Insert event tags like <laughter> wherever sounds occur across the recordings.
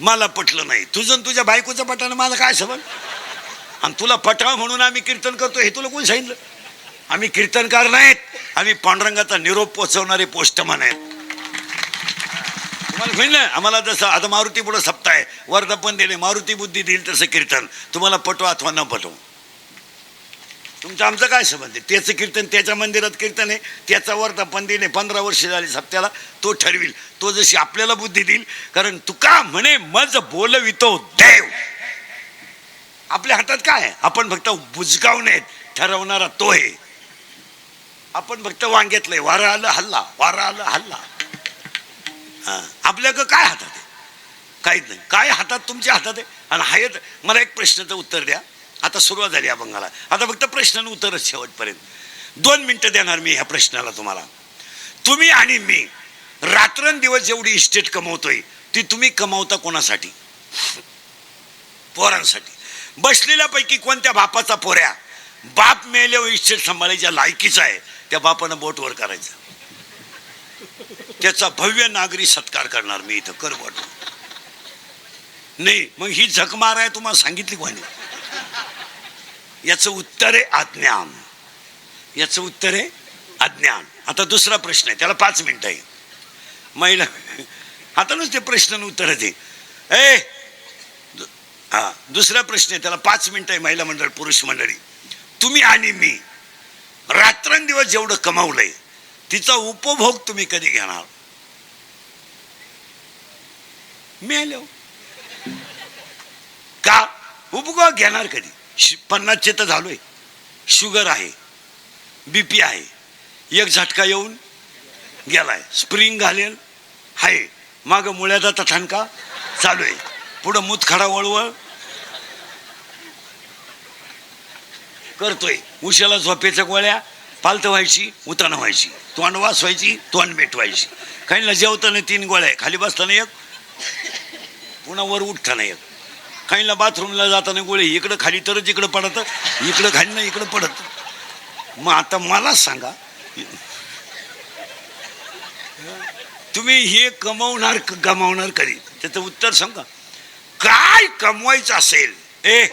मला पटलं नाही. तुझं आणि तुझ्या बायकोचं पटानं माझं काय संबंध? आणि तुला पटाव म्हणून आम्ही कीर्तन करतो हे तुला कोण सांगितलं? आम्ही कीर्तनकार नाहीत. आम्ही पांडुरंगाचा निरोप पोचवणारे पोस्टमन आहेत. तुम्हाला होईल ना आम्हाला जसं आता मारुती पुढं सप्ताह वर्धापन दिले मारुती बुद्धी देईल तसं कीर्तन. तुम्हाला पटो अथवा न पटवू तुमचं आमचं काय संबंध आहे? त्याचं कीर्तन त्याच्या मंदिरात कीर्तन आहे. त्याचा वर्धा दिले पंधरा वर्ष झाली सप्त्याला तो ठरविल. तो जशी आपल्याला बुद्धी देईल. कारण तुका म्हणे मज बोलवितो देव. आपल्या हातात काय आहे? आपण फक्त बुजगावणे ठरवणारा तो आहे. आपण फक्त वांग्यातलंय वारं आलं हल्ला. वारं आलं हल्ला. हा. आपल्याकडं काय हातात आहे? काहीच नाही. काय हातात तुमच्या हातात आहे? आणि हायत मला एक प्रश्नाचं उत्तर द्या. आता सुरुवात झाली अभंगाला आता फक्त प्रश्न आणि उत्तरच शेवटपर्यंत. दोन मिनटं देणार मी ह्या प्रश्नाला तुम्हाला. तुम्ही आणि मी रात्रंदिवस जेवढी इस्टेट कमवतोय ती तुम्ही कमावता कोणासाठी? पोरांसाठी. बसलेल्यापैकी कोणत्या बापाचा पोऱ्या बाप मेल्यावर इस्टेट सांभाळायच्या लायकीचा आहे. त्या बापानं बोटवर करायचं. त्याचा भव्य नागरी सत्कार करणार मी इथं कर नाही मग ही झक मार आहे तुम्हाला सांगितली कोणी? याचं उत्तर आहे अज्ञान. याचं उत्तर आहे अज्ञान. आता दुसरा प्रश्न आहे त्याला पाच मिनटं आहे. महिला आता नुसते प्रश्न उत्तर दे. ए हा दुसरा प्रश्न आहे त्याला पाच मिनटं आहे महिला मंडळ पुरुष मंडळी. तुम्ही आणि मी रात्रंदिवस जेवढं कमावलंय तिचा उपभोग तुम्ही कधी घेणार? मिळालो का? उपभोग घेणार कधी? शि- पन्नासचे तर आहे शुगर आहे. बी पी आहे. एक झटका येऊन गेलाय. स्प्रिंग घालेल. आहे माग मुळ्याचा ठणका चालू आहे. पुढं मुतखडा वळवळ करतोय. उशाला झोपेच्या गोळ्या पालत व्हायची उताना व्हायची. तोंड वास व्हायची तोंड मिटवायची. काहींना जेवताना तीन गोळ्या आहे. खाली बसताना एक पुन्हा वर उठताना एक. काहींना बाथरूमला जाताना गोळे इकडं खाली तरच इकडं पडत इकडं खाली ना इकडं पडत. मग आता मला सांगा तुम्ही हे कमवणार गमावणार कधी? त्याचं उत्तर सांगा. काय कमवायचं असेल? ए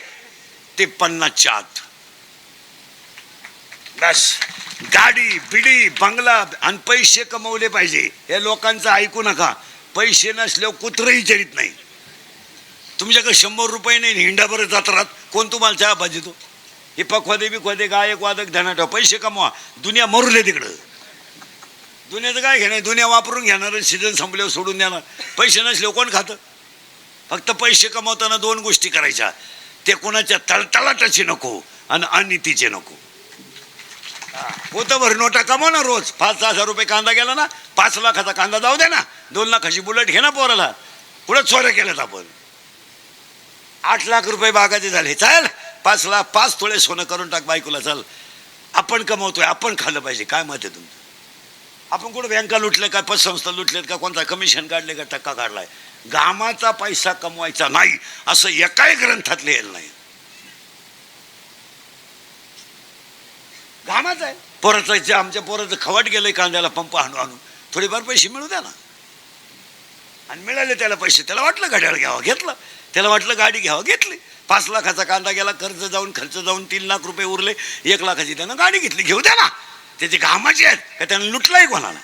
ते पन्नासच्या आत. बस. गाडी बिडी बंगला आणि पैसे कमवले पाहिजे. हे लोकांचं ऐकू नका. पैसे नसल्यावर कुत्रही चरित नाही. तुमच्याकडे शंभर रुपये नाही हिंडाभर जात्रात कोण तुम्हाला चहा पाहिजे तो हे पखवादे बिखवादे गायक वादक धनाटा ठेवा पैसे कमवा. दुनिया मरू दे तिकडं. दुनियाचं काय घेणार दुनिया वापरून घेणार सीझन संपल्यावर सोडून देणार. पैसे नसले कोण खातं? फक्त पैसे कमवताना दोन गोष्टी करायच्या. ते कोणाच्या तळतळाटाचे नको आणि अनितीचे नको. होतं भर नोटा कमव ना रोज. पाच सहा हजार रुपये कांदा गेला ना पाच लाखाचा कांदा जाऊ दे ना. दोन लाखाची बुलेट घे ना पोराला. पुढे चोऱ्या केल्यात आपण. आठ लाख रुपये बागाचे झाले. चाल पाच लाख पाच थोडे सोनं करून टाक बायकोला चाल. आपण कमवतोय आपण खाल्लं पाहिजे. काय मत आहे तुमचं? आपण कुठं बँका लुटल्या का पतसंस्था लुटलेत का कोणता कमिशन काढले का टक्का काढलाय? गामाचा पैसा कमवायचा नाही असं एकाही ग्रंथात लिहिलं नाही. घामाच आहे. पोराचं जे आमच्या पोराचं खवाट गेलंय कांद्याला पंप आणू आणू थोडेफार पैसे मिळू द्या ना. आणि मिळाले त्याला पैसे त्याला वाटलं घड्याळ घ्यावं घेतलं. त्याला वाटलं गाडी घ्यावं. घेतली. पाच लाखाचा कांदा गेला कर्ज जाऊन खर्च जाऊन तीन लाख रुपये उरले. एक लाखाची त्यानं गाडी घेतली. घेऊ द्या ना. त्याचे घामाचे आहेत. का त्यानं लुटलाय कोणाला?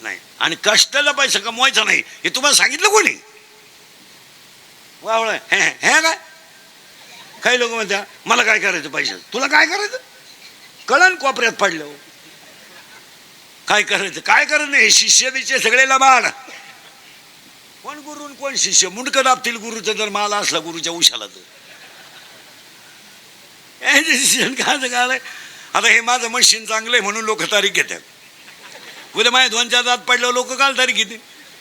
नाही. आणि कष्टाला पैसा कमवायचा नाही. हे तुम्हाला सांगितलं कोणी? वावळ. हे हे काय? काही लोक म्हणत्या मला काय करायचं पैशाचं? तुला काय करायचं? कळण कोपऱ्यात पडलं हो. काय करायचं? काय करायचं नाही हे शिष्य बिष्य सगळे लबाड. कोण गुरु कोण शिष्य? मुंडकं दाबतील गुरुचं जर माला असला गुरुच्या उशाला तर. यांचे शिष्य काय काय आता हे माझं मशीन चांगलं आहे म्हणून लोक तारीख घेतात. उद्या माझ्या दोन चार दात पडल्यावर लोक काल तारीख घेतील.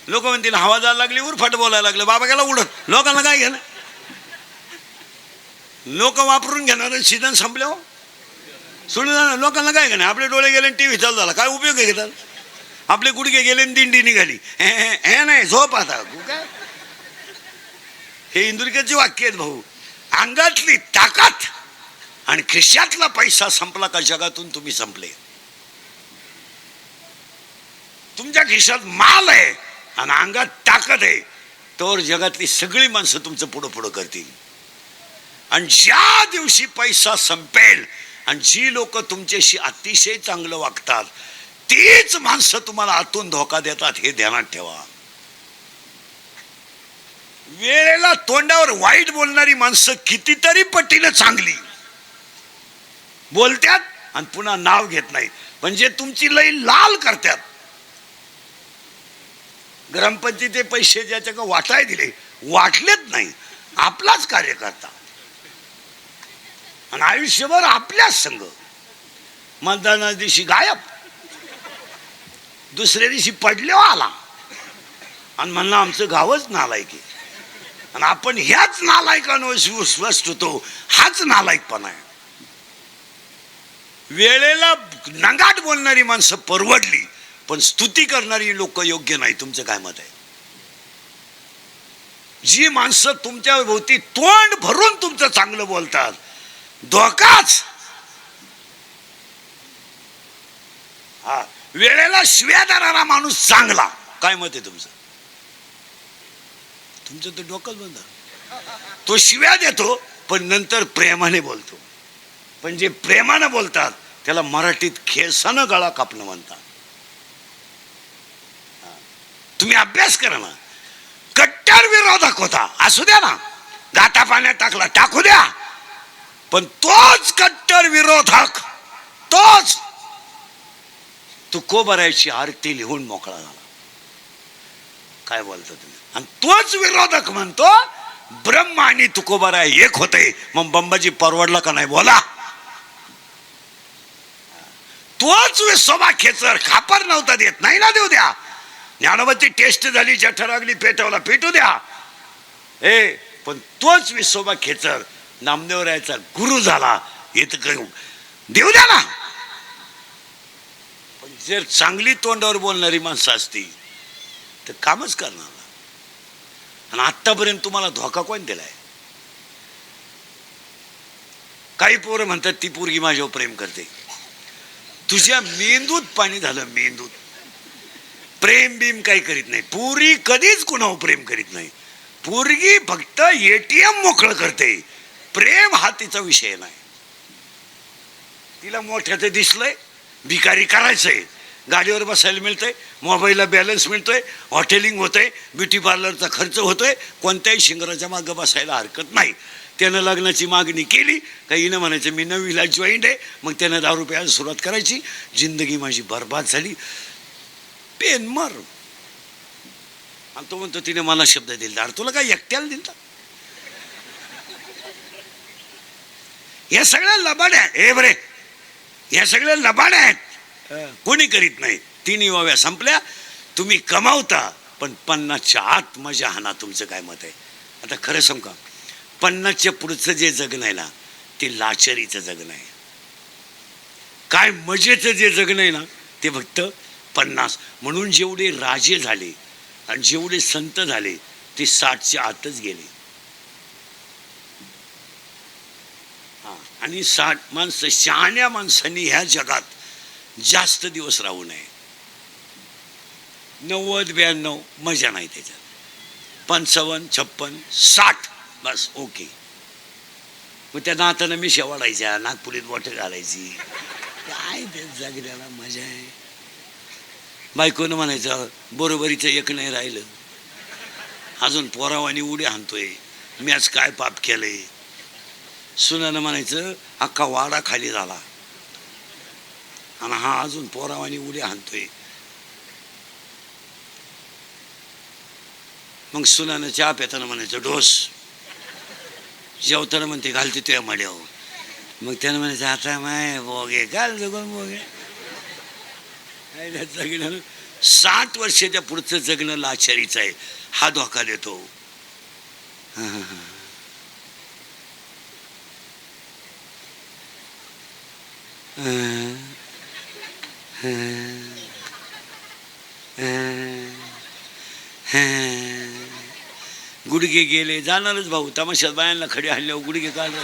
लोक म्हणतील हवा जायला लागली उरफाट बोलायला लागलं. बाबा गेला उडत. लोकांना काय घेणं? लोक वापरून घेणार सीझन संपल्यावर. सोडून जाणार लोकांना काय घेणं? आपले डोळे गेले टी व्ही चालू झाला. काय उपयोग आहे घेतात आपले गुडघे गेले आणि दिंडी निघाली. हे नाही झोप आता. काय? हे इंदुरकेचे वाक्य आहेत भाऊ. अंगातली ताकद आणि खिशातला पैसा संपला का जगातून तुम्ही संपले. तुमच्या खिशात माल आहे आणि अंगात ताकद आहे. तर जगातली सगळी माणसं तुमचं पुढं पुढं करतील. आणि ज्या दिवशी पैसा संपेल आणि जी लोक तुमच्याशी अतिशय चांगलं वागतात तीच माणसं तुम्हाला आतून धोका देतात हे ध्यानात ठेवा. वेळेला तोंडावर वाईट बोलणारी माणसं कितीतरी पटीनं चांगली. बोलत्यात आणि पुन्हा नाव घेत नाही म्हणजे तुमची लई लाल करतात ग्रामपंचायती पैसे ज्याच्या का वाटाय दिले वाटलेच नाही. आपलाच कार्यकर्ता. आणि आयुष्यभर आपल्याच संघ. मतदाना दिवशी गायब. दुसऱ्या दिवशी पडल्यावर आला. आणि म्हणलं आमचं गावच नालायकी आणि आपण ह्याच नालायकांवर विश्वास होतो हाच नालायकपणा आहे. वेळेला नंगाट बोलणारी माणसं परवडली पण स्तुती करणारी लोक योग्य नाही. तुमचं काय मत आहे? जी माणसं तुमच्या भोवती तोंड भरून तुमचं चांगलं बोलतात धोकाच हा वेळेला शिव्या देणारा माणूस चांगला. काय मत आहे तुमचं? तुमचं तर डोकंच बंद. तो शिव्या देतो पण नंतर प्रेमाने बोलतो. पण जे प्रेमानं बोलतात त्याला मराठीत खेसानं गळा कापणं म्हणतात. तुम्ही अभ्यास करा ना. कट्टर विरोधक होता. असू द्या ना. गाता पाण्यात टाकला टाकू द्या. पण तोच कट्टर विरोधक तोच तुकोबरायची आरती लिहून मोकळा झाला. काय बोलतो तुम्ही? आणि तोच विरोधक म्हणतो ब्रह्म आणि तुकोबराय एक होते. मग बंबाजी परवडला का नाही? बोला. तोच विसोबा खेचर खापर नव्हता देत. नाही ना देऊ द्या. ज्ञानवती टेस्ट झाली जठरागली पेटवला पेटू द्या. ए पण तोच विसोबा खेचर नामदेवरायचा गुरु झाला. हे तर देऊ द्या ना. पण जर चांगली तोंडावर बोलणारी माणसं असती तर कामच करणार ना. आणि आतापर्यंत तुम्हाला धोका कोण दिलाय? काही पोरं म्हणतात ती पोरगी माझ्यावर प्रेम करते. तुझ्या मेंदूत पाणी झालं मेंदूत. प्रेम बीम काही करीत नाही. पुरी कधीच कुणावर प्रेम करीत नाही. पोरगी फक्त एटीएम मोकळं करते. प्रेम हा तिचा विषय नाही. तिला मोठ्याचं दिसलंय भिकारी करायचंय. गाडीवर बसायला मिळतंय मोबाईलला बॅलन्स मिळतोय हॉटेलिंग होतंय ब्युटी पार्लरचा खर्च होतोय कोणत्याही शिंगराच्या मागं बसायला हरकत नाही. त्यानं लग्नाची मागणी केली का हिनं म्हणायचं मी नवीला जॉईंट आहे. मग त्यानं दहा रुपयाला सुरुवात करायची. जिंदगी माझी बर्बाद झाली. पेन मर. आणि तो म्हणतो तिने मला शब्द दिला. अरे तुला काय एकट्याला दिलता? या सगळ्या लबाड्या. हे बरे या सगळ्या लबाड्या आहेत. कोणी करीत नाही. तिन्ही वाव्या संपल्या. तुम्ही कमावता. पण पन्नासच्या आत मजा हाना तुमचं काय मत आहे? आता खरं सांग का? पन्नासच्या पुढचं जे जगणं आहे ना ते लाचारीचं जगणं आहे. काय मजेचं जे जगणं आहे ना ते फक्त पन्नास. म्हणून जेवढे राजे झाले आणि जेवढे संत झाले ते साठच्या आतच गेले. आणि साठ माणसं शहाण्या माणसांनी ह्या जगात जास्त दिवस राहू नये. नव्वद ब्याण्णव मजा नाही त्याच्यात. पंचावन्न छप्पन साठ बस ओके. मग त्या नातानं मी शेवाडायच्या नागपुरीत बोटं घालायची. काय ते जगण्याला मजा आहे? बायकोनं म्हणायचं बरोबरीचं एक नाही राहिलं. अजून पोरावानी उडी हाणतोय. मी आज काय पाप केलंय? सुनानं म्हणायचं अख्खा वाडा खाली झाला. आणि हा अजून पोरावानी उडी हाणतोय मग सुनानं चहा पेताना म्हणायचं डोस. जेवताना म्हणते घालते तुया मड्यावर. मग त्यानं म्हणायचं आता माय बोगे घाल जगून बोगे जगणं सात वर्षाच्या पुढचं जगणं लाचारीचं आहे. हा धोका देतो. हां हां हां. हा. हा. हा. हा. गुडघे गेले जाणारच भाऊ. तमाशात बायांना खडे हल्ल्यावर गुडघे काढले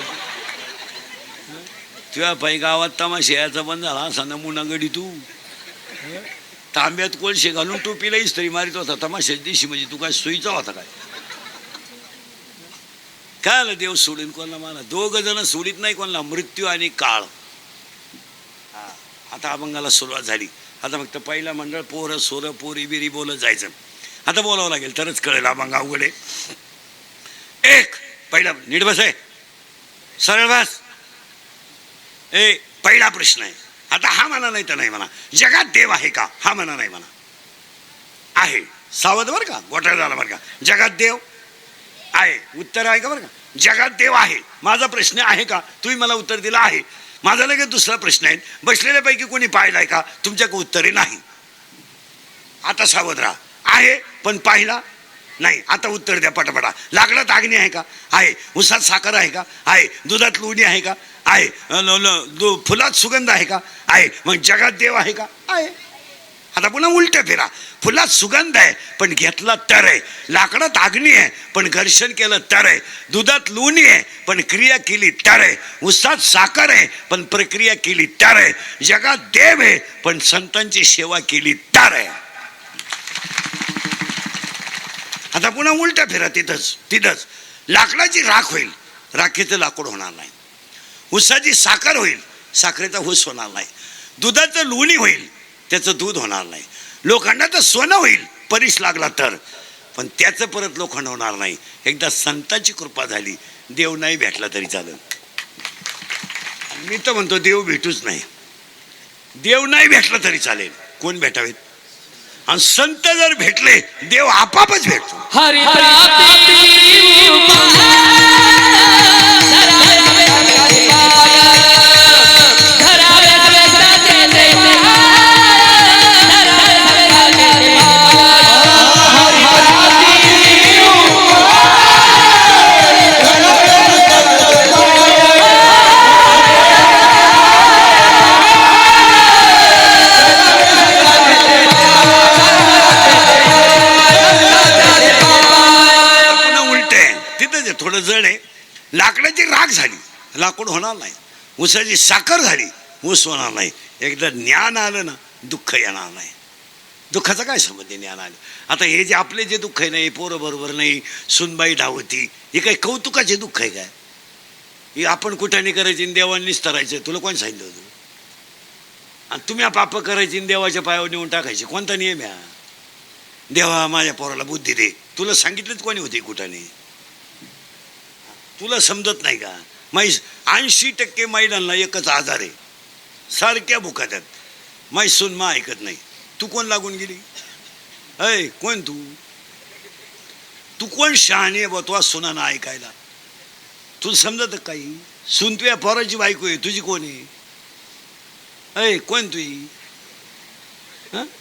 तुझ्या पायी गावात तमाशा याचा बंद झाला. असा नमुना गडी तू. तांब्यात कोळशे घालून टोपीला इस्त्री मारित होता. तमाशाच्या दिवशी म्हणजे तू काय सुईचा होता काय? काय आलं देव सोडून कोणाला? मला दोघ जण सोडित नाही कोणाला. मृत्यू आणि काळ. आता अभंगाला सुरुवात झाली. आता फक्त पहिला मंडळ पोरं सोरं पोरी बिरी बोलत जायचं. आता बोलावं लागेल तरच कळेल अभंग अवघड आहे. एक पहिला नीट बस आहे सरळ बस. ए पहिला प्रश्न आहे. आता हा म्हणा नाही तर नाही म्हणा. जगात देव आहे का? हा म्हणा नाही म्हणा. आहे. सावध बरं का? गोठा झाला बरं का? जगात देव आहे. उत्तर आहे का बरं का? जगात देव आहे. माझा प्रश्न आहे का? तुम्ही मला उत्तर दिलं आहे. माझा लगेच दुसरा प्रश्न आहे. बसलेल्यापैकी कोणी पाहिलाय का? तुमच्याकडे उत्तरे नाही. आता सावध राहा. आहे पण पाहिला नाही. आता उत्तर द्या पटापटा. लाकडात अग्नी आहे का? आहे. उसात साखर आहे का? आहे. दुधात लोणी आहे का? आहे. दु- फुलात सुगंध आहे का? आहे. मग जगात देव आहे का? आहे. आता पुन्हा उलट फिरा. फुलात सुगंध आहे पण घेतला तर आहे. लाकडात अग्नी आहे पण घर्षण केलं तर आहे. दुधात लोणी आहे पण क्रिया केली तर आहे. उसात साखर आहे पण प्रक्रिया केली तर आहे. जगात देव आहे पण संतांची सेवा केली तर आहे. आता पुन्हा उलट फिरा तिथंच तिथंच. लाकडाची राख होईल. राखेचं लाकूड होणार नाही. उसाची साखर होईल. साखरेचा ऊस होणार नाही. दुधाचं लोणी होईल. त्याचं दूध होणार नाही. लोखंडाचं सोनं होईल परीस लागला तर. पण त्याचं परत लोखंड होणार नाही. एकदा संतांची कृपा झाली देव नाही भेटला तरी चालेल. मी तर म्हणतो देव भेटूच नाही. देव नाही भेटला तरी चालेल. कोण भेटावेत? आणि संत जर भेटले देव आपापच भेटतो. लाकडाची झाली. लाकूड होणार नाही. ऊसाची साखर झाली ऊस होणार नाही. एकदा ज्ञान आलं ना दुःख येणार नाही. दुःखाचा काय संबंध ज्ञान आलं? आता हे जे आपले जे दुःख आहे नाही पोरं बरोबर नाही सुनबाई धावती हे काही कौतुकाचे दुःख आहे काय? हे आपण कुठाने करायची देवांनीच तरायचं? तुला कोण सांगितलं होतं? आणि तुम्ही पाप करायची देवाच्या पायावर नेऊन टाकायचे. कोणता नियम आहे देवा माझ्या पोराला बुद्धी दे. तुला सांगितलंच कोणी होते कुठाने तुला समजत नाही का? माई ऐंशी टक्के महिलांना एकच आजार आहे. सारख्या भुकात आहेत माई सून मा ऐकत नाही. तू कोण लागून गेली? अय कोण तू? तू कोण शहाणी आहे बा तुला सुनानं ऐकायला? तुला समजत काही? सुन तुया पोराची बायको आहे तुझी कोण आहे? अय कोण तुझी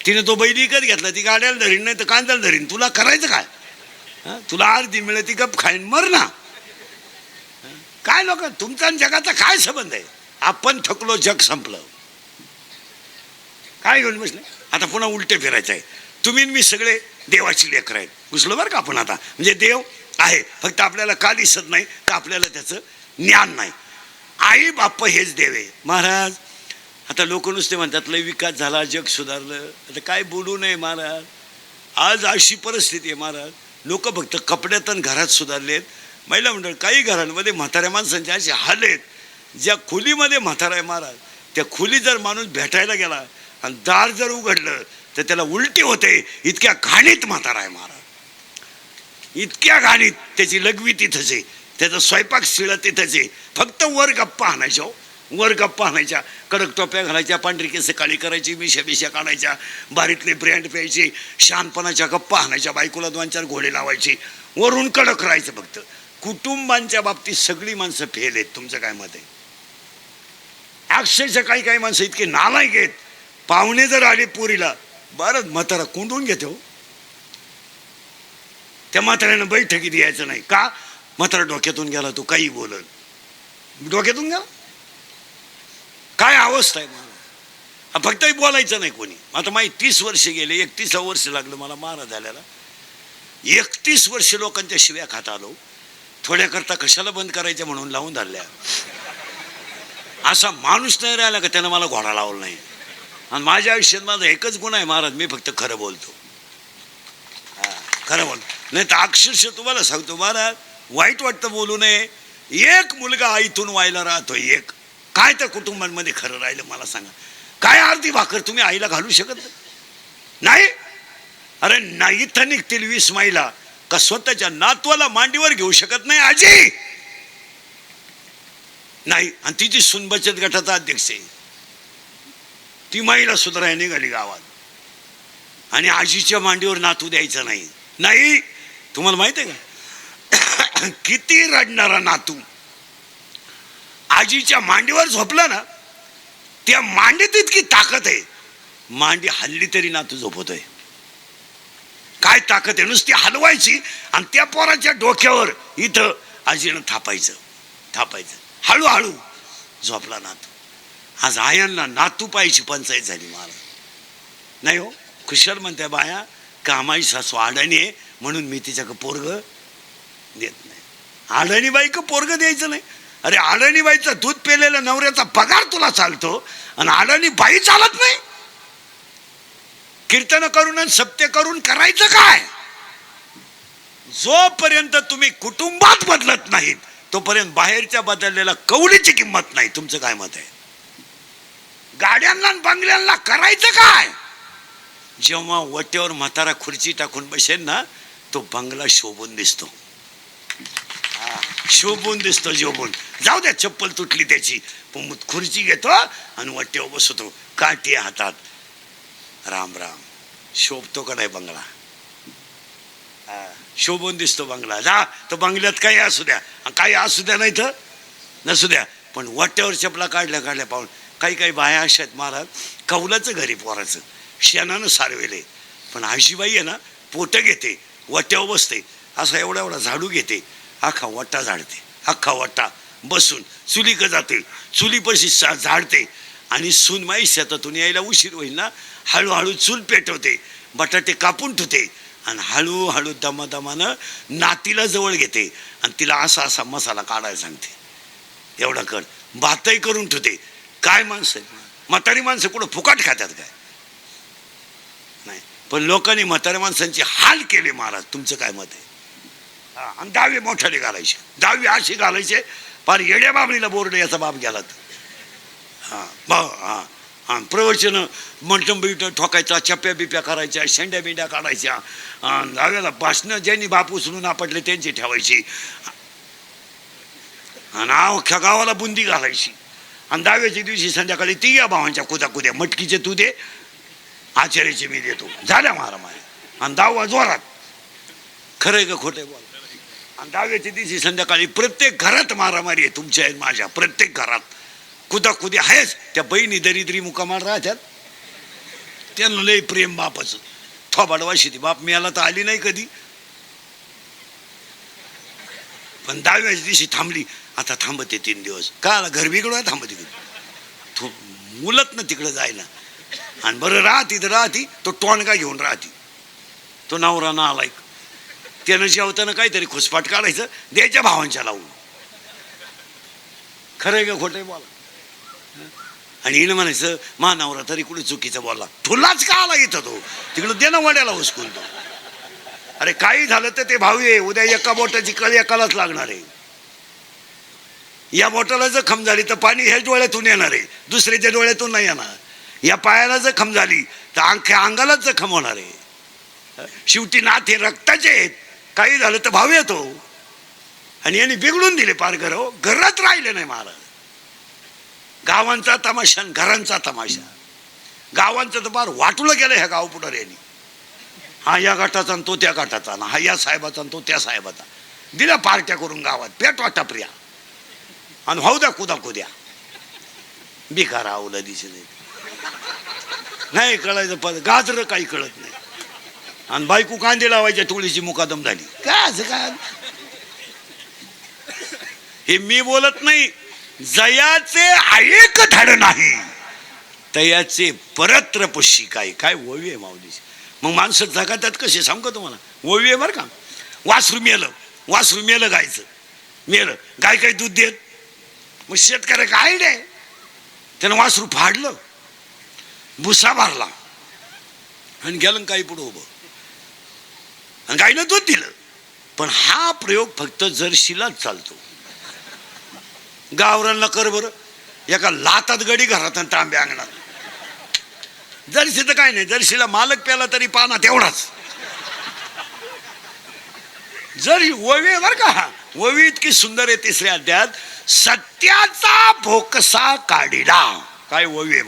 तिने तो बैल विकत घेतला ती गाड्याला धरीन नाही तर कांद्याला धरीन. तुला करायचं काय? तुला अर्धी मिळेल ती गप खाईन. मर ना. काय लोक तुमचा आणि जगाचा काय संबंध आहे? आपण थकलो जग संपलं. काय घेऊन बसले? आता पुन्हा उलटे फिरायचं आहे. तुम्ही मी सगळे देवाची लेकर आहेत. घुसलो बरं का आपण आता? म्हणजे देव आहे फक्त आपल्याला का दिसत नाही का आपल्याला त्याचं ज्ञान नाही. आई बाप हेच देव आहे. महाराज आता लोक नुसते म्हणतात लय विकास झाला जग सुधारलं. आता काय बोलू नये महाराज. आज अशी परिस्थिती आहे महाराज. लोक फक्त कपड्यात आणि घरात सुधारलेत. महिला मंडळ काही घरांमध्ये म्हाताऱ्या माणसांचे असे हाल आहेत. ज्या खोलीमध्ये म्हातारा आहे महाराज त्या खोली जर माणूस भेटायला गेला आणि दार जर उघडलं तर त्याला उलटी होते. इतक्या घाणीत म्हातारा आहे महाराज. इतक्या घाणीत त्याची लघवी तिथंच आहे त्याचा स्वयंपाक शिळं तिथंच. आहे फक्त वर गप्पा आणायच्या हो. वर गप्पा आणायच्या. कडक टोप्या घालायच्या पांढरी केस काळी करायची मिशा बिशा काढायच्या बारीतले ब्रँड प्यायचे शहाणपणाच्या गप्पा आणायच्या बायकोला दोन चार घोडे लावायचे. वरून कडक राहायचं फक्त. कुटुंबांच्या बाबतीत सगळी माणसं फेल आहेत. तुमचं काय मत आहे? अक्षरशः काही काही माणसं इतके नालायक आहेत. पाहुणे जर आले पुरीला बरं म्हातारा कोंडून घेते हो. त्या म्हाताऱ्यानं बैठकीत यायचं नाही. का? म्हातारा डोक्यातून गेला तो काही बोलत डोक्यातून गेला? काय अवस्था आहे मला फक्तही बोलायचं नाही कोणी. आता माही तीस वर्ष गेले एकतीस वर्ष लागलं मला मारा झाल्याला एकतीस वर्ष लोकांच्या शिव्या खात आलो. थोड्याकरता कशाला बंद करायच्या म्हणून लावून धरल्या. असा माणूस नाही राहिला का त्यानं मला घोडा लावला नाही. आणि माझ्या आयुष्यात माझा एकच गुण आहे महाराज मी फक्त खरं बोलतो. हा, खरं बोल. नाही तर अक्षरशः तुम्हाला सांगतो महाराज वाईट वाटतं बोलू नये. एक मुलगा आईतून व्हायला राहतो एक. काय त्या कुटुंबांमध्ये खरं राहिलं मला सांगा. काय अर्धी भाकर तुम्ही आईला घालू शकत नाही? अरे नाही तर निघतील वीस माईला. का स्वतःच्या नातवाला मांडीवर घेऊ शकत नाही आजी? नाही आणि तिची सुन बचत गटाचा अध्यक्ष आहे ती महिला सुधाराय निघाली गावात. आणि आजीच्या मांडीवर नातू द्यायचा नाही. नाही तुम्हाला माहीत आहे का? <coughs> किती रडणारा नातू. आजीच्या मांडीवर झोपला ना त्या मांडीत इतकी ताकद आहे. मांडी हल्ली तरी नातू झोपतोय. काय ताकद आहे? नुसती हलवायची आणि त्या पोराच्या डोक्यावर इथं आजीनं थापायचं थापायचं. हळूहळू झोपला नातू. आज आयांना नातू पाहिजे पंचायत झाली मला नाही हो? कुशल म्हणते बाया कामाई सासू अडाणी आहे म्हणून मी तिच्याकडं पोरग देत नाही. अडाणी बाई का पोरग द्यायचं नाही. अरे अडाणी बाईचं दूध पेलेल्या नवऱ्याचा पगार तुला चालतो आणि अडाणी बाई चालत नाही? कीर्तन करून आणि सप्ते करून करायचं काय? जोपर्यंत तुम्ही कुटुंबात बदलत नाहीत तोपर्यंत बाहेरच्या बदललेल्या कवडीची किंमत नाही. तुमचं काय मत आहे? गाड्यांना आणि बंगल्यांना करायचं काय? जेव्हा वटेवर म्हातारा खुर्ची टाकून बसेल ना तो बंगला शोभून दिसतो. हा, शोभून दिसतो शोभून. जाऊ द्या चप्पल तुटली त्याची. पण खुर्ची घेतो आणि वट्यावर बसतो काठी हातात. राम राम. शोभतो का नाही बंगला? हा, शोभून दिसतो बंगला. जा तो बंगल्यात काही असू द्या. काही असू द्या नाही तर नसू द्या. पण वाट्यावर चपला काढल्या काढल्या पाहून काही काही बाया अशा आहेत महाराज कौलाचं घरी पोराचं. शेणानं सारवेले. पण आजीबाई आहे ना पोटं घेते वाट्यावर बसते. असा एवढा एवढा झाडू घेते. अख्खा वट्टा झाडते. अख्खा वट्टा बसून चुलीकं जाते. चुलीपाशी सा झाडते. आणि सूनमाई शेतातून यायला उशीर होईल ना? हळूहळू चूल पेटवते बटाटे कापून ठेवते आणि हळूहळू दमादमानं नातीला जवळ घेते आणि तिला असा असा मसाला काढायला सांगते. एवढं कर. भातही करून ठेवते. काय माणसं? म्हातारी माणसं कुठं फुकाट खात्यात काय? नाही. पण लोकांनी म्हाताऱ्या माणसांची हाल केले महाराज. तुमचं काय मत आहे? हा, आणि दहावी मोठाले घालायचे. दहावी अशी घालायचे फार येड्या बाबळीला बोर्ड याचा बाप गेला तर. हां बा हां. प्रवचनं मंटम बिट ठोकायचा चप्प्या बिप्या करायच्या शेंड्या बिंड्या काढायच्या. दाव्याला दहाव्याला भाषणं ज्यांनी बाप उचलून आपटले त्यांची ठेवायची. आणि अख्ख्या गावाला बुंदी घालायची. आणि दहाव्याच्या दिवशी संध्याकाळी ती या भावांच्या कुद्या कुद्या मटकीचे तू दे आचार्याचे मी देतो. झाल्या मारामारी. आणि दहावा जोरात. खरंय का खोटं बोल. आणि दहाव्याच्या दिवशी संध्याकाळी प्रत्येक घरात मारामारी आहे तुमच्या आहेत माझ्या प्रत्येक घरात. कुदा कुदी आहेच. त्या बहिणी दरिद्री मुकामाला राहतात त्यांना लय प्रेम बापाचं. थोबाडवाशी ती बाप मिळाला तर आली नाही कधी. पण दहाव्याच्या दिवशी थांबली. आता थांबते तीन दिवस. का आला? घर बिघडवा थांबते तो मुलत ना तिकडं जायला. आणि बरं राहती तर राहती तो टोणगा घेऊन राहती. तो नवरा ना आलाय त्यानं जेवताना काहीतरी खुसपाट काढायचं द्यायच्या भावांच्या लावून. खरं का खोटं बोला. आणि हिनं म्हणायचं मा नवरा तरी कुठे चुकीचा बोलला? तुलाच का आला इथं तो? तिकडं दे ना वड्याला उचकून तो. अरे काही झालं तर ते भाऊ आहे उद्या एका बोटाची कळ एकालाच लागणार आहे. या बोटाला खम झाली तर पाणी ह्या डोळ्यातून येणार आहे दुसऱ्याच्या डोळ्यातून नाही येणार. या पायाला जर खम झाली तर अंख्या अंगालाच जखम होणार आहे. शेवटी नाथ हे रक्ताचे आहेत. काही झालं तर भाऊ येतो. आणि यांनी बिघडून दिले पार घर हो. घरात राहिले नाही महाराज. गावांचा तमाशा आणि घरांचा तमाशा. गावांचं तर बार वाटूला गेलं ह्या गाव पुढार यांनी हा या गटाचा आणि तो त्या गटाचा ना हा या साहेबाचा आणि तो त्या साहेबाचा. दिल्या पार्ट्या करून गावात. पेट वाटा प्रिया. आणि होऊ द्या कुदा कुद्या. बिकार आवलं दिसत नाही कळायचं पद. गाजर काही कळत नाही. आणि बायको कांदे लावायच्या टोळीची मुकादम झाली. काय असं काय हे मी बोलत नाही. जयाचे ऐक धाड नाही. तयाचे परत्र पुशी काय काय ओवी आहे माऊलीची मग माणसं जगातात कसे? सांगतो का तुम्हाला? ओवी आहे बरं का? वासरू मेलं वासरू मेलं गायचं. मेलं. गाय काही दूध देत? मग शेतकऱ्या काय नाही. त्यानं वासरू फाडलं भुसा भरला. आणि गेलं काही पुढं उभं. आणि गायनं दूध दिलं. पण हा प्रयोग फक्त जर्शीलाच चालतो. गावरांना कर बरं. एका लातात गडी घरात आणि तांब्या अंगणात. जर्शी तर काय नाही जर्शीला मालक प्याला तरी पाना तेवढाच. जरी ववी बर का ववी इतकी सुंदर आहे तिसऱ्या अध्यात सत्याचा भोकसा काढिला. काय ववी आहे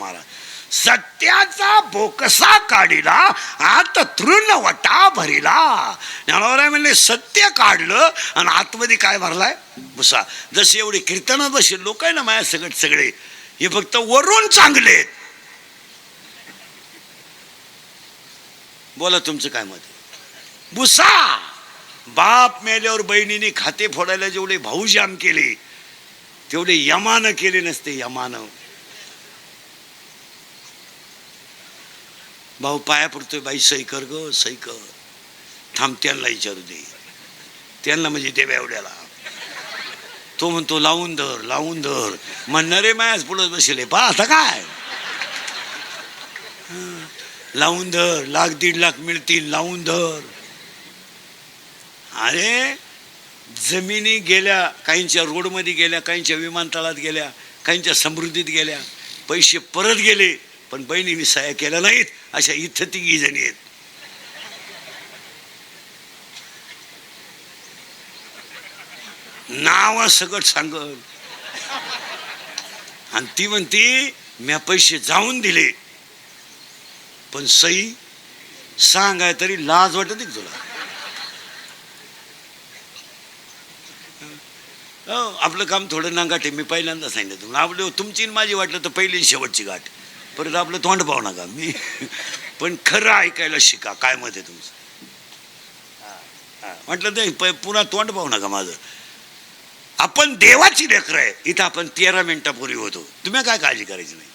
सत्याचा बोकसा काढिला आत तृणवटा भरिला. ज्ञानोबराय म्हणले सत्य काढलं आणि आतमध्ये काय भरलाय? भुसा जसे एवढे कीर्तनात बसे लोक आहे ना माझ्या सगळे सगळे. हे फक्त वरून चांगले. आहेत. बोला तुमचं काय मत आहे? भुसा बाप मेल्यावर बहिणीने खाते फोडायला जेवढे भाऊ जाम केले तेवढे यमानं केले नसते यमानं. भाऊ पाया पडतोय बाई सही कर ग सही कर. थांब त्यांना विचारू दे. त्यांना म्हणजे ते एवढ्याला. तो म्हणतो लावून धर लावून धर. म्हणणारे मायाच पुढे बसले. पा आता काय. लावून धर लाख दीड लाख मिळतील लावून धर. अरे जमिनी गेल्या काहींच्या रोडमध्ये गेल्या काहींच्या विमानतळात गेल्या काहींच्या समृद्धीत गेल्या पैसे परत गेले. पण बहिणीने सह्या केल्या नाहीत अशा इथं तिघी जणी आहेत. नाव सगळं सांगल आणि ती म्हणती म्या पैसे जाऊन दिले. पण सई सांगाय तरी लाज वाटत तुला? हो, आपलं काम थोडं नांगाटे मी पहिल्यांदा सांगितलं. तुम्हाला आपलं तुमची माझी वाटलं तर पहिली शेवटची गाठ. परत आपलं तोंड पाहू नका. मी पण खरं ऐकायला शिका. काय मत आहे तुमचं? हा, हा. म्हटलं ते पुन्हा तोंड पाहू नका माझं. आपण देवाची लेकर आहे. इथं आपण तेरा मिनिटापूर्वी होतो. तुम्ही काय काळजी करायची नाही.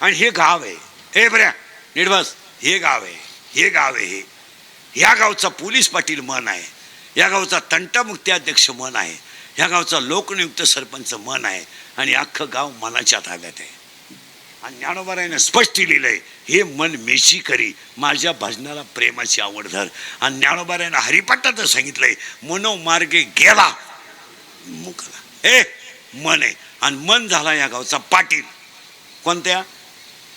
आणि हे गाव आहे. हे बऱ्या निर्वास हे गाव आहे. हे गाव आहे हे. या गावचा पोलीस पाटील मन आहे. या गावचा तंटामुक्ती अध्यक्ष मन आहे. ह्या गावचा लोकनियुक्त सरपंच मन आहे. आणि अख्खं गाव मनाच्या ताब्यात आहे. आणि ज्ञानोबारायनं स्पष्ट लिहिलं आहे हे मन मेशी करी माझ्या भजनाला प्रेमाची आवड धर. आणि ज्ञानोबारायनं हरिपाठाचं सांगितलंय आहे मनोमार्गे गेला मुकला हे मन आहे. आणि मन झाला या गावचा पाटील. कोणत्या?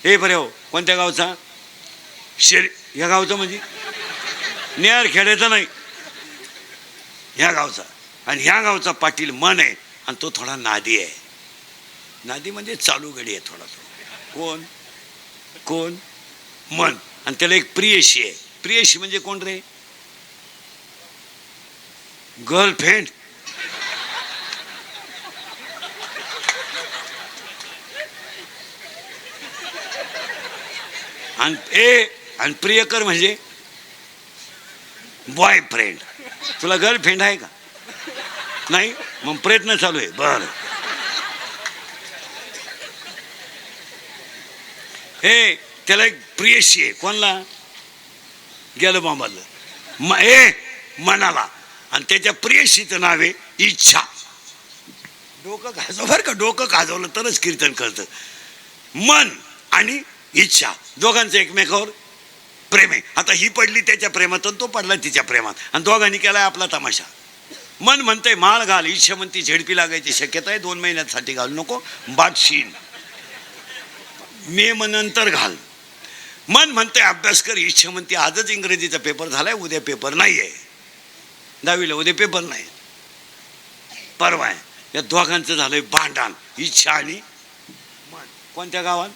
हे बरे हो कोणत्या गावचा? शेरी म्हणजे? या गावचा म्हणजे? नेर खेड्याचा नाही. ह्या गावचा. आणि ह्या गावचा पाटील मन आहे आणि तो थोडा नादी आहे. नादी म्हणजे चालू गडी आहे थोडा थोडा कोण? कोण? मन. आणि त्याला एक प्रियशी आहे. प्रियशी म्हणजे कोण रे? गर्लफ्रेंड आणि ए आणि प्रियकर म्हणजे बॉयफ्रेंड तुला गर्लफ्रेंड आहे का? नाही? मग प्रयत्न चालू आहे. बर. हे त्याला एक प्रियशी आहे. कोणला? गेलं बाबाला म ए मनाला. आणि त्याच्या प्रियशीचं नाव आहे इच्छा. डोकं खाजव बरं का? डोकं खाजवलं तरच कीर्तन करतं मन आणि इच्छा. दोघांचं एकमेकावर प्रेम आहे. आता ही पडली त्याच्या प्रेमात आणि तो पडला तिच्या प्रेमात. आणि दोघांनी केला आपला तमाशा. मन म्हणतंय माळ घाल इच्छा म्हणती झेडपी लागायची शक्यता आहे. दोन महिन्यासाठी घालू नको. बादशीन मे नंतर घाल. मन म्हणतंय अभ्यास कर इच्छा म्हणते आजच इंग्रजीचा पेपर झालाय उद्या पेपर नाही आहे दहावीला उद्या पेपर नाही. परवा आहे. या दोघांचं झालंय भांडण इच्छा आणि मन. कोणत्या गावात?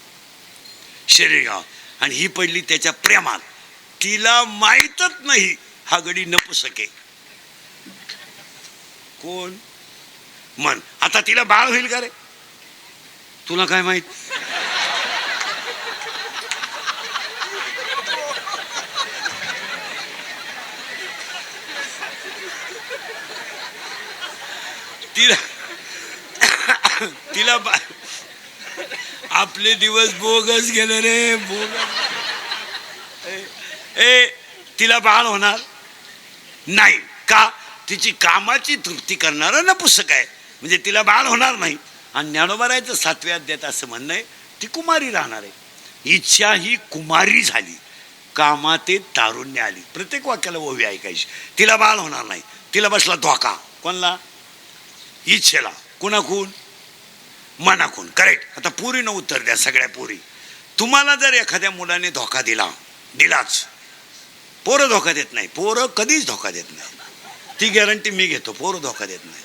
शेरेगाव. आणि ही पडली त्याच्या प्रेमात. तिला माहीतच नाही हा गडी नपुसके. कोण? मन. आता तिला बाळ होईल का रे? तुला काय माहीत? तिला तिला आपले दिवस बोगस गेले रे बोगस. ए- ए तिला बाळ होणार? नाही. का? तिची कामाची तृप्ती करणारं ना पुस्तक आहे. म्हणजे तिला बाळ होणार नाही. आणि ज्ञानोबारायचं सातव्या अध्यात असं म्हणणं आहे ती कुमारी राहणार आहे. इच्छा ही कुमारी झाली. कामाते तारुण्य आली. प्रत्येक वाक्याला ओवी ऐकायची. तिला बाळ होणार नाही. तिला बसला धोका. कोणला? इच्छेला. कुणाकून? मनाकून. करेक्ट आता पुरीनं उत्तर द्या सगळ्या पुरी. तुम्हाला जर एखाद्या मुलाने धोका दिला दिलाच. पोरं धोका देत नाही. पोरं कधीच धोका देत नाही. ती गॅरंटी मी घेतो पोरं धोका देत नाही.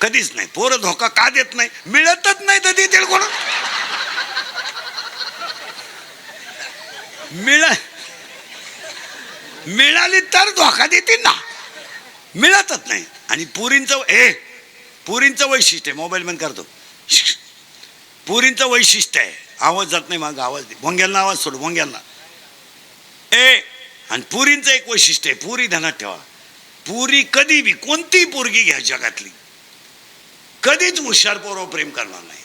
कधीच नाही. पोरं धोका का देत नाही? मिळतच नाही तर देतील कोण? मिळ मिळाली तर धोका देतील ना. मिळतच नाही. आणि पुरींचं ए पुरींचं वैशिष्ट्य मोबाईल बंद करतो पुरींचं वैशिष्ट्य आहे आवाज जात नाही मागं आवाज दे. भोंग्यांना आवाज सोड भोंग्यांना. ए आणि पुरींचं एक वैशिष्ट्य आहे पुरी ध्यानात ठेवा. पुरी कधी बी कोणतीही पोरगी घ्या जगातली. कधीच हुशार पोरावर प्रेम करणार नाही.